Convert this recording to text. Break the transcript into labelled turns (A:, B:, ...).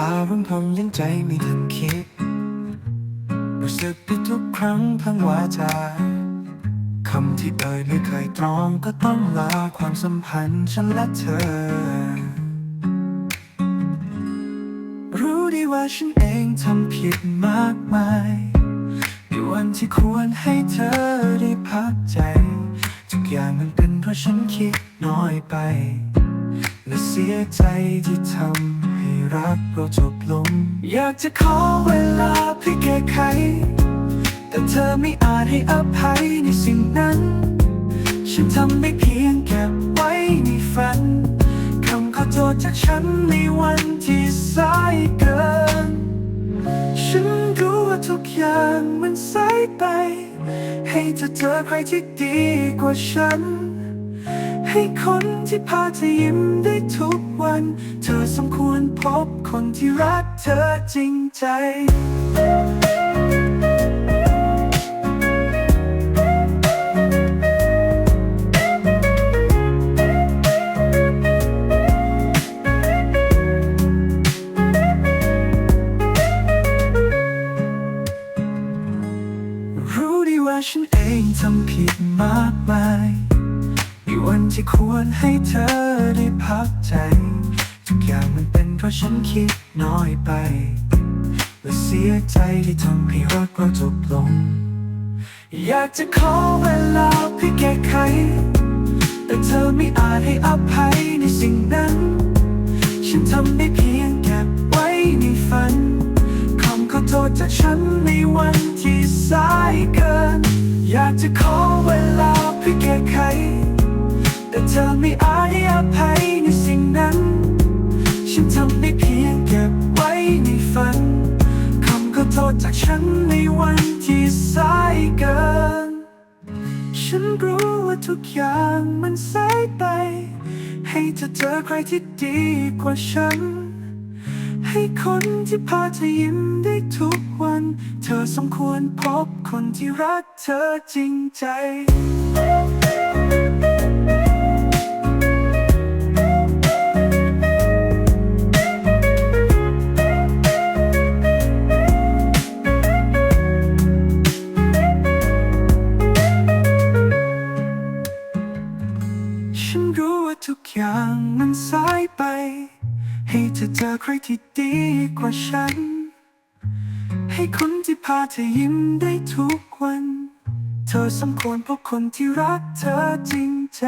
A: อารมณ์ผมยังใจไม่ทันคิด รู้สึกได้ทุกครั้งทั้งวาจาคำที่เอ่ยไม่เคยตรองก็ต้องลาความสัมพันธ์ฉันและเธอ รู้ดีว่าฉันเองทำผิดมากมายในวันที่ควรให้เธอได้พักใจ ทุกอย่างมันเป็นเพราะฉันคิดน้อยไป และเสียใจที่ทำ รักเราจบลง อยากจะขอเวลาเพื่อแก้ไข แต่เธอไม่อาจให้อภัยในสิ่งนั้น ฉันทำได้เพียงเก็บไว้ในฝันคำขอโทษจากฉันในวันที่สายเกิน ฉันรู้ว่าทุกอย่างมันสายไป ให้เธอเจอใครที่ดีกว่าฉัน ให้คนที่พาเธอยิ้มได้ทุกวัน เธอสมค พบคนที่รักเธอจริงใจรู้ดีว่าฉันเองทำผิดมากมายในวันที่ควรให้เธอได้พักใจ เพราะฉันคิดน้อยไปและเสียใจที่ทำให้รักเราจบลง อยากจะขอเวลาเพื่อแก้ไข แต่เธอไม่อาจให้อภัยในสิ่งนั้น ฉันทำได้เพียงเก็บไว้ในฝันคำขอโทษจากฉันในวันที่สายเกิน อยากจะขอเวลาเพื่อแก้ไข แต่เธอไม่อาจให้อภัย ในวันที่สายเกิน ฉันรู้ว่าทุกอย่างมันสายไป ให้เธอเจอใครที่ดีกว่าฉัน ให้คนที่พาเธอยิ้มได้ทุกวัน เธอสมควรพบคนที่รักเธอจริงใจ ฉันรู้ว่าทุกอย่างมันสายไป ให้เธอเจอใครที่ดีกว่าฉัน ให้คนที่พาเธอยิ้มได้ทุกวัน เธอสมควรพบคนที่รักเธอจริงใจ